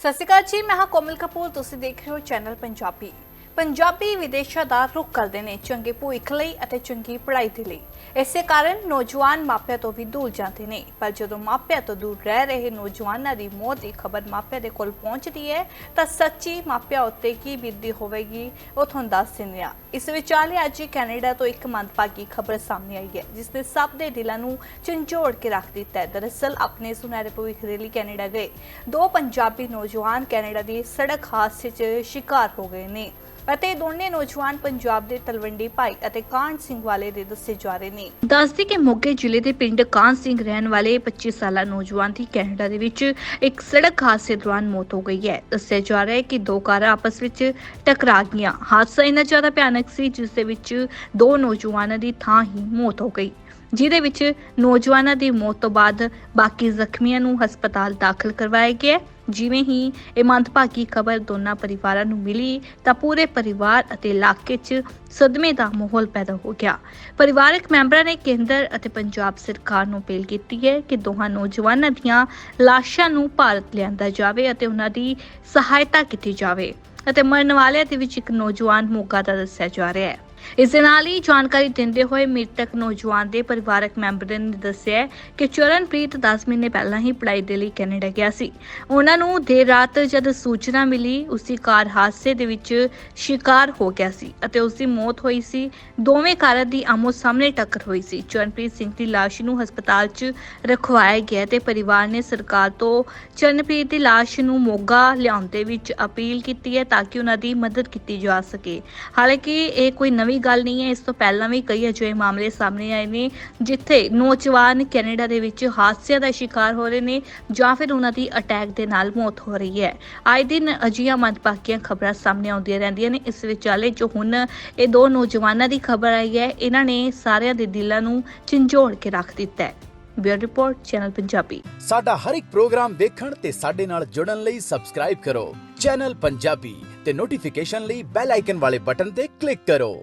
ਸਤਿ ਸ਼੍ਰੀ ਅਕਾਲ ਜੀ ਮੈਂ ਹਾਂ ਕੋਮਲ ਕਪੂਰ ਤੁਸੀਂ ਦੇਖ ਰਹੇ ਹੋ ਚੈਨਲ ਪੰਜਾਬੀ। ਪੰਜਾਬੀ ਵਿਦੇਸ਼ਾਂ ਦਾ ਰੁਖ ਕਰਦੇ ਨੇ ਚੰਗੇ ਭਵਿੱਖ ਲਈ ਅਤੇ ਚੰਗੀ ਪੜ੍ਹਾਈ ਦੇ ਲਈ। ਇਸੇ ਕਾਰਨ ਨੌਜਵਾਨ ਮਾਪਿਆਂ ਤੋਂ ਵੀ ਦੂਰ ਜਾਂਦੇ ਨੇ। ਪਰ ਜਦੋਂ ਮਾਪਿਆਂ ਤੋਂ ਦੂਰ ਰਹਿ ਰਹੇ ਨੌਜਵਾਨਾਂ ਦੀ ਮੌਤ ਦੀ ਖਬਰ ਮਾਪਿਆਂ ਦੇ ਕੋਲ ਪਹੁੰਚਦੀ ਹੈ, ਤਾਂ ਸੱਚੀ ਮਾਪਿਆਂ ਉੱਤੇ ਕੀ ਬੀਤਦੀ ਹੋਵੇਗੀ, ਉਹ ਤੁਹਾਨੂੰ ਦੱਸ ਦਿੰਦੇ ਹਾਂ। ਇਸ ਵਿਚਾਲੇ ਅੱਜ ਕੈਨੇਡਾ ਤੋਂ ਇੱਕ ਮੰਦਭਾਗੀ ਖਬਰ ਸਾਹਮਣੇ ਆਈ ਹੈ, ਜਿਸ ਨੇ ਸਭ ਦੇ ਦਿਲਾਂ ਨੂੰ ਝੰਜੋੜ ਕੇ ਰੱਖ ਦਿੱਤਾ ਹੈ। ਦਰਅਸਲ ਆਪਣੇ ਸੁਨਹਿਰੇ ਭਵਿੱਖ ਦੇ ਲਈ ਕੈਨੇਡਾ ਗਏ। ਦੋ ਪੰਜਾਬੀ ਨੌਜਵਾਨ ਕੈਨੇਡਾ ਦੀ ਸੜਕ ਹਾਦਸੇ 'ਚ ਸ਼ਿਕਾਰ ਹੋ ਗਏ ਨੇ। ਅਤੇ ਦੋਨੇ ਨੌਜਵਾਨ ਪੰਜਾਬ ਦੇ ਤਲਵੰਡੀ ਭਾਈ ਅਤੇ ਕਾਂਡ ਸਿੰਘ ਵਾਲੇ ਦੇ ਦੱਸੇ ਜਾ ਰਹੇ ਨੇ। ਦੱਸਦੀ ਕਿ ਮੋਗੇ ਜ਼ਿਲ੍ਹੇ ਦੇ ਪਿੰਡ ਕਾਂਡ ਸਿੰਘ ਰਹਿਣ ਵਾਲੇ 25 ਸਾਲਾ ਨੌਜਵਾਨ ਦੀ ਕੈਨੇਡਾ ਦੇ ਵਿੱਚ ਇੱਕ ਸੜਕ ਹਾਦਸੇ ਦੌਰਾਨ ਮੌਤ ਹੋ ਗਈ ਹੈ। ਦੱਸਿਆ ਜਾ ਰਿਹਾ ਹੈ ਕਿ ਦੋ ਕਾਰਾਂ ਆਪਸ ਵਿੱਚ ਟਕਰਾ ਗਈਆਂ। ਹਾਦਸਾ ਇੰਨਾ ਜ਼ਿਆਦਾ ਭਿਆਨਕ ਸੀ ਜਿਸ ਦੇ ਵਿੱਚ ਦੋ ਨੌਜਵਾਨਾਂ ਦੀ ਥਾਂ ਹੀ ਮੌਤ ਹੋ ਗਈ। ਜਿਹਦੇ ਵਿੱਚ ਨੌਜਵਾਨਾਂ ਦੀ ਮੌਤ ਤੋਂ ਬਾਅਦ ਬਾਕੀ ਜ਼ਖਮੀਆਂ ਨੂੰ ਹਸਪਤਾਲ ਦਾਖਲ ਕਰਵਾਇਆ ਗਿਆ ਜਿਵੇਂ ਹੀ ਇਹ ਮੰਦਭਾਗੀ ਖਬਰ ਦੋਨਾਂ ਪਰਿਵਾਰਾਂ ਨੂੰ ਮਿਲੀ, ਤਾਂ ਪੂਰੇ ਪਰਿਵਾਰ ਅਤੇ ਇਲਾਕੇ 'ਚ ਸਦਮੇ ਦਾ ਮਾਹੌਲ ਪੈਦਾ ਹੋ ਗਿਆ। ਪਰਿਵਾਰਕ ਮੈਂਬਰਾਂ ਨੇ ਕੇਂਦਰ ਅਤੇ ਪੰਜਾਬ ਸਰਕਾਰ ਨੂੰ ਅਪੀਲ ਕੀਤੀ ਹੈ ਕਿ ਦੋਹਾਂ ਨੌਜਵਾਨਾਂ ਦੀਆਂ ਲਾਸ਼ਾਂ ਨੂੰ ਭਾਰਤ ਲਿਆਂਦਾ ਜਾਵੇ ਅਤੇ ਉਹਨਾਂ ਦੀ ਸਹਾਇਤਾ ਕੀਤੀ ਜਾਵੇ ਅਤੇ ਮਰਨ ਵਾਲਿਆਂ ਦੇ ਵਿੱਚ ਇੱਕ ਨੌਜਵਾਨ ਮੋਗਾ ਦਾ ਦੱਸਿਆ ਜਾ ਰਿਹਾ ਹੈ। ਇਸ ਦੇ ਨਾਲ ਹੀ ਜਾਣਕਾਰੀ ਦਿੰਦੇ ਹੋਏ ਮ੍ਰਿਤਕ ਨੌਜਵਾਨ ਦੇ ਪਰਿਵਾਰਕ ਮੈਂਬਰ ਨੇ ਦੱਸਿਆ ਕਿ ਚਰਨਪ੍ਰੀਤ 10 ਮਹੀਨੇ ਪਹਿਲਾਂ ਹੀ ਪੜ੍ਹਾਈ ਦੇ ਲਈ ਕੈਨੇਡਾ ਗਿਆ ਸੀ। ਉਹਨਾਂ ਨੂੰ ਦੇਰ ਰਾਤ ਜਦ ਸੂਚਨਾ ਮਿਲੀ, ਉਸਦੀ ਕਾਰ ਹਾਦਸੇ ਦੇ ਵਿੱਚ ਸ਼ਿਕਾਰ ਹੋ ਗਿਆ ਸੀ ਅਤੇ ਉਸਦੀ ਮੌਤ ਹੋਈ ਸੀ। ਦੋਵੇਂ ਕਾਰਾਂ ਦੀ ਆਮੋ ਸਾਹਮਣੇ ਟੱਕਰ ਹੋਈ ਸੀ। ਚਰਨਪ੍ਰੀਤ ਸਿੰਘ ਦੀ ਲਾਸ਼ ਨੂੰ ਹਸਪਤਾਲ 'ਚ ਰਖਵਾਇਆ ਗਿਆ ਤੇ ਪਰਿਵਾਰ ਨੇ ਸਰਕਾਰ ਤੋਂ ਚਰਨਪ੍ਰੀਤ ਦੀ ਲਾਸ਼ ਨੂੰ ਮੋਗਾ ਲਿਆਉਣ ਦੇ ਵਿੱਚ ਅਪੀਲ ਕੀਤੀ ਹੈ ਤਾਂ ਕਿ ਉਹਨਾਂ ਦੀ ਮਦਦ ਕੀਤੀ ਜਾ ਸਕੇ। ਹਾਲਾਂਕਿ ਇਹ ਕੋਈ ਨਵੀਂ ਗੱਲ ਨਹੀਂ ਹੈ, ਇਸ ਤੋਂ ਪਹਿਲਾਂ ਵੀ ਕਈ ਅਜਿਹੇ ਮਾਮਲੇ ਸਾਹਮਣੇ ਆਏ ਨੇ, ਜਿੱਥੇ ਨੌਜਵਾਨ ਕੈਨੇਡਾ ਦੇ ਵਿੱਚ ਹਾਦਸਿਆਂ ਦਾ ਸ਼ਿਕਾਰ ਹੋ ਰਹੇ ਨੇ ਜਾਂ ਫਿਰ ਉਹਨਾਂ ਦੀ ਅਟੈਕ ਦੇ ਨਾਲ ਮੌਤ ਹੋ ਰਹੀ ਹੈ। ਆਏ ਦਿਨ ਅਜਿਹੀਆਂ ਮੰਦਭਾਗੀਆਂ ਖਬਰਾਂ ਸਾਹਮਣੇ ਆਉਂਦੀਆਂ ਰਹਿੰਦੀਆਂ ਨੇ। ਇਸ ਵਿਚਾਲੇ ਜੋ ਹੁਣ ਇਹ ਦੋ ਨੌਜਵਾਨਾਂ ਦੀ ਖਬਰ ਆਈ ਹੈ, ਇਹਨਾਂ ਨੇ ਸਾਰਿਆਂ ਦੇ ਦਿਲਾਂ ਨੂੰ ਝੰਜੋੜ ਕੇ ਰੱਖ ਦਿੱਤਾ ਹੈ। Bureau report, channel Punjabi. ਸਾਡਾ ਹਰ ਇੱਕ ਪ੍ਰੋਗਰਾਮ ਦੇਖਣ ਤੇ ਸਾਡੇ ਨਾਲ ਜੁੜਨ ਲਈ ਸਬਸਕ੍ਰਾਈਬ ਕਰੋ। ਚੈਨਲ ਪੰਜਾਬੀ ਤੇ ਨੋਟੀਫਿਕੇਸ਼ਨ ਲਈ ਬੈਲ ਆਈਕਨ ਵਾਲੇ ਬਟਨ ਤੇ ਕਲਿੱਕ ਕਰੋ।